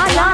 la la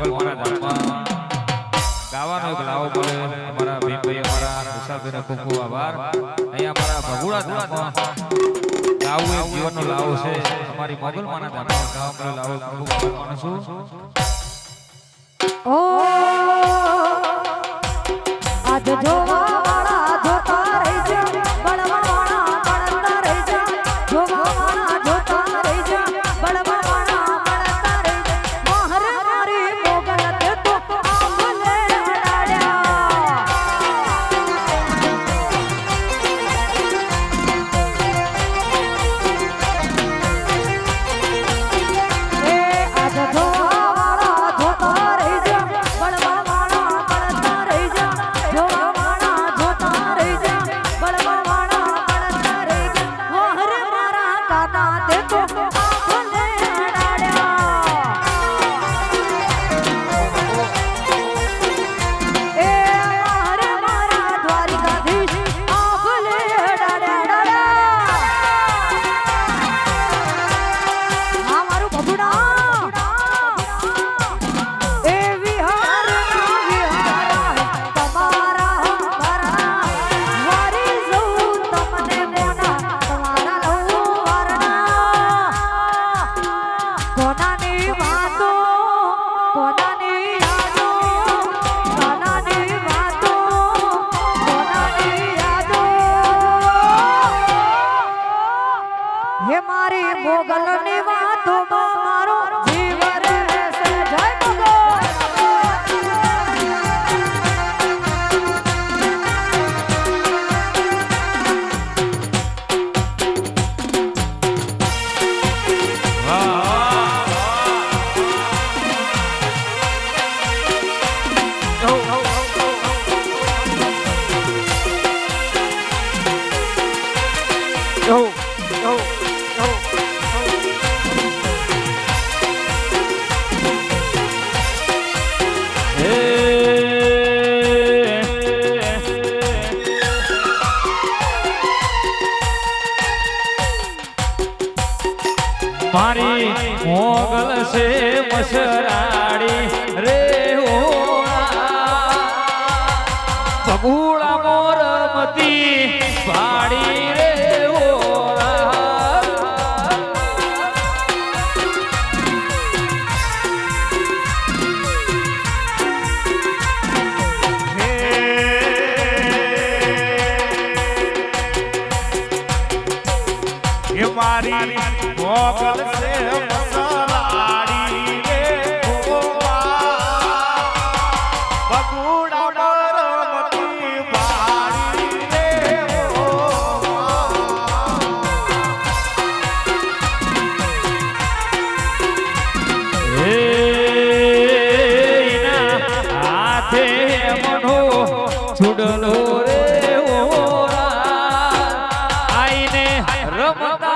ભગવાનના લાવો પડે. અમારા ભીમભાઈ અમારા અહીંયા અમારા ભગુડા ધામમાં ગાવું એક લાવો છે. અમારી મોગલમાના ધામમાં ગાવા લાવો ખૂબ ખૂબ માનું જોવા હે મારી મોગલની વાતોમાં મારો છે મસરાડી રે ભગુળા મોર મતી પાડી રે મારી મોગલ રે ઓરા આઈને રમતા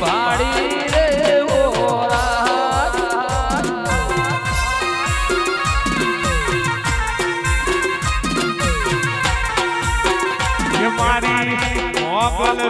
પાડી રે મારી મોગલ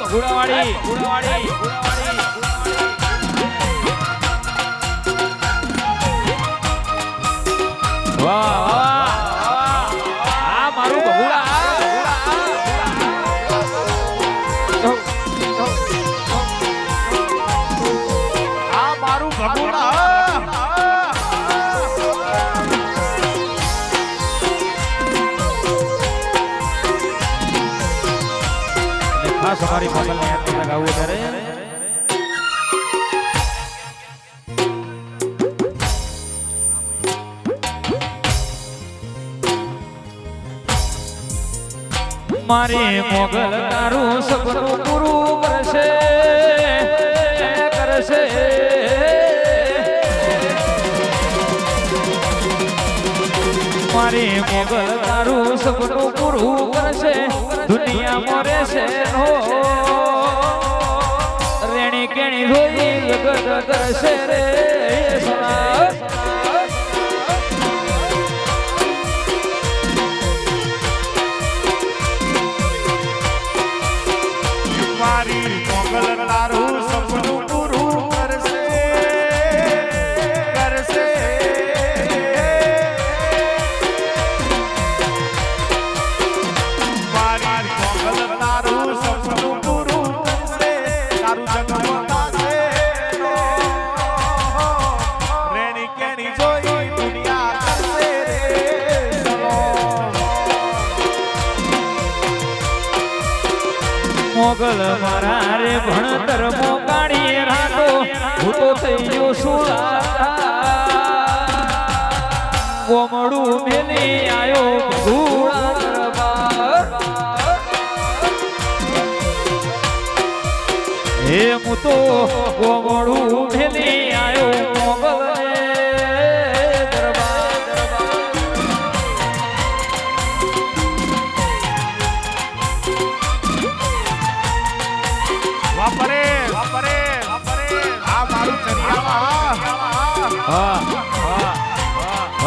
જય પગુડાવાડી પગુડાવાડી વાહ વાહ. અને ખાસ અમારી મોગલને યાદ લગાવવું ત્યારે મારી મોગલ તારું સપનું પૂરું કરશે કરશે મારી મોગલ તારું સપનું પૂરું કરશે દુનિયામાં રહેશે નો જગત કરશે રે ભણતર મોકાણી રાખો હું તો થઈ ગયો સુલાતા કોમડું મેલી આવ્યો હે હું તો કોમડું મેલી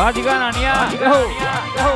વાજગાના નિયા